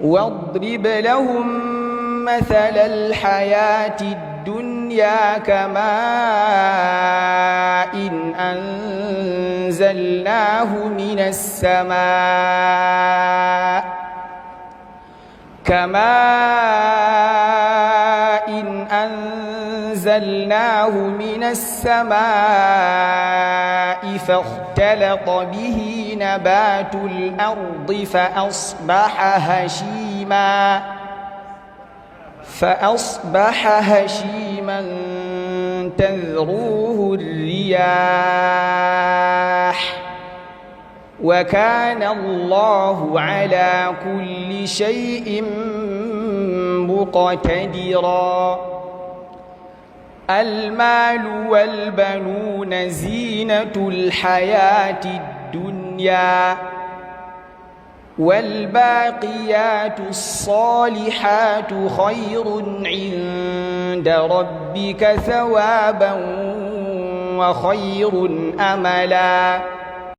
واضرب لهم مثل الحياة الدنيا كماء إن أنزلناه من السماء كماء أنزلناه من السماء فاختلط به نبات الأرض فأصبح هشيما فأصبح هشيما تذروه الرياح. وكان الله على كل شيء مقتدرا. المال والبنون زينة الحياة الدنيا والباقيات الصالحات خير عند ربك ثوابا وخير أملاً